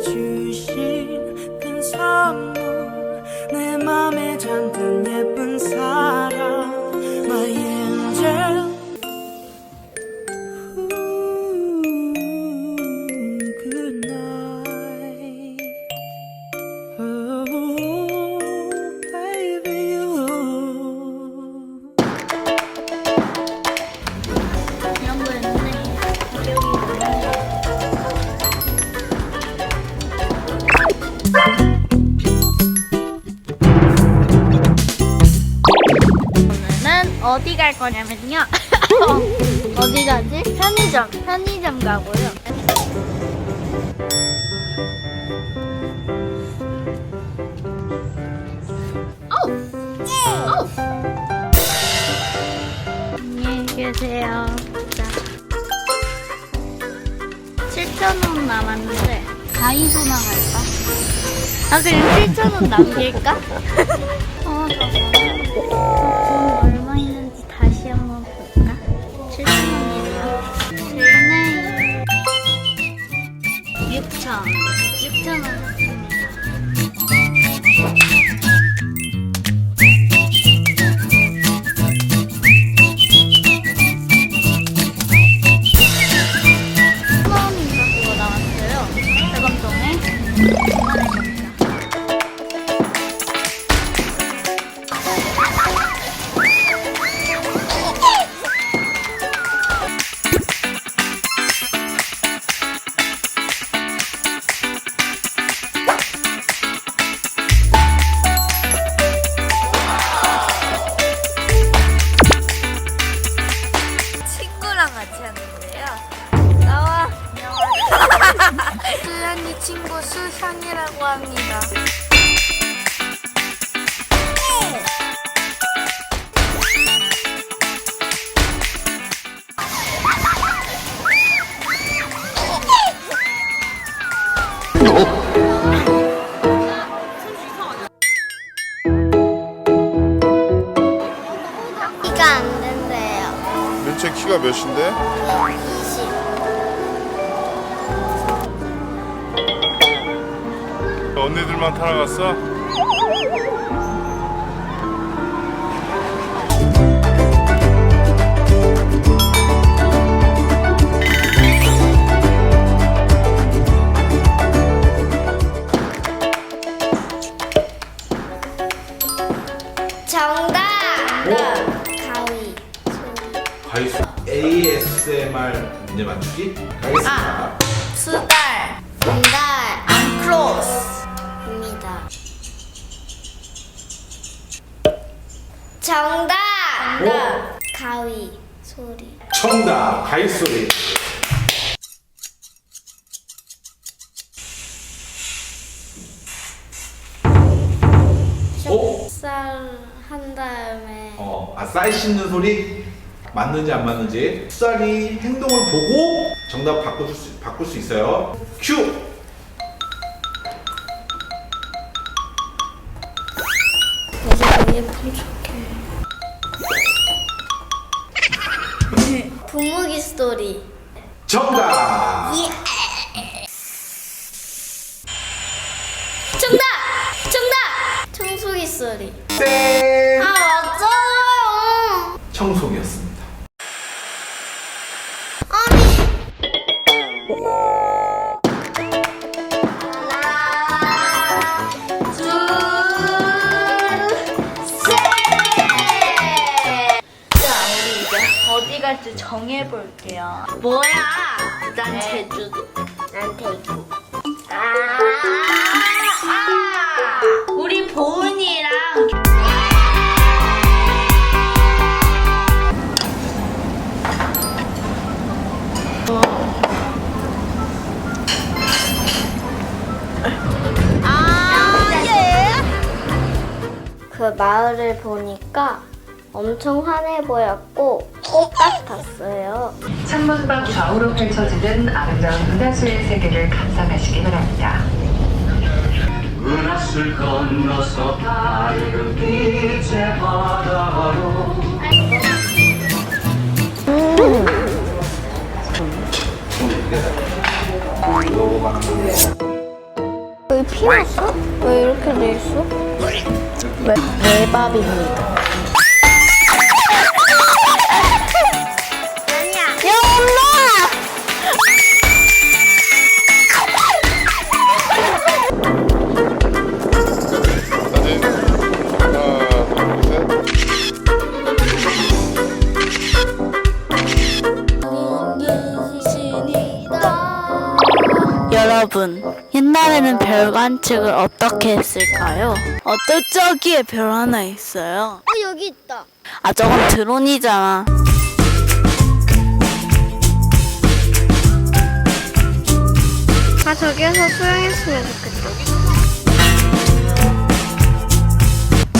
去句是 오늘은 어디 갈 거냐면요. 어디 가지? 편의점. 편의점 가고요. 어우! 어우! 안녕히 계세요. 자. 7,000원 남았는데 다이소나 갈까? 아 그냥 7,000원 남길까? 어, 돈 친구 수현이라고 합니다. 이가 안 된대요. 민채 키가 몇인데? 20. 언니들만 타러 갔어? 정답! 가위. 가이수 ASMR 문제 맞추기 가겠습니다. 수 정답! 정답. 가위. 소리. 정답 가이소리. 오? 쌀한 다음에 어, 아, 쌀 씹는 소리 맞는지 안 맞는지 쌀이 행동을 보고 정답 바꿀 수, 바꿀 수 있어요. 큐! 이제 더 예쁜 척 해. 부무기 스토리. 정답! 정답! 정답! 청소기 소리. 땡! 아 맞잖아요. 청소기였습 갈지 정해볼게요. 뭐야? 난 제주도. 난 대구. 아, 아, 우리 보은이랑 그 마을을 보니까 엄청 환해 보였고 꽃 같았어요. 창문밖 좌우로 펼쳐지는 아름다운 은하수의 세계를 감상하시기 바랍니다. 은하수를 건너서 밝은 빛의 바다로 여기 피 났어? 왜 이렇게 돼 있어? 외, 외밥입니다. 여러분, 옛날에는 별 관측을 어떻게 했을까요? 어떤 저기에 별 하나 있어요. 어 여기 있다. 아, 저건 드론이잖아. 아 저기에서 수영했으면 좋겠다.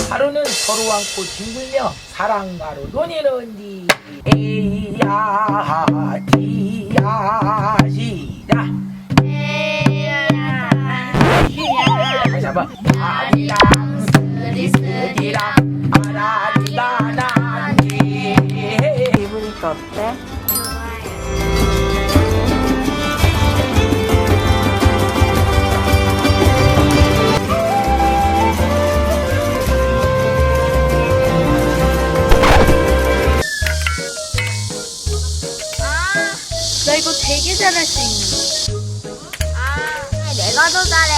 하루는 서로 안고 뒹굴며 사랑가로 논의는디 에이야 지야 시 기분이니까 어때? 나 이거 되게 잘할 수 있는. 아 내가 더 잘해.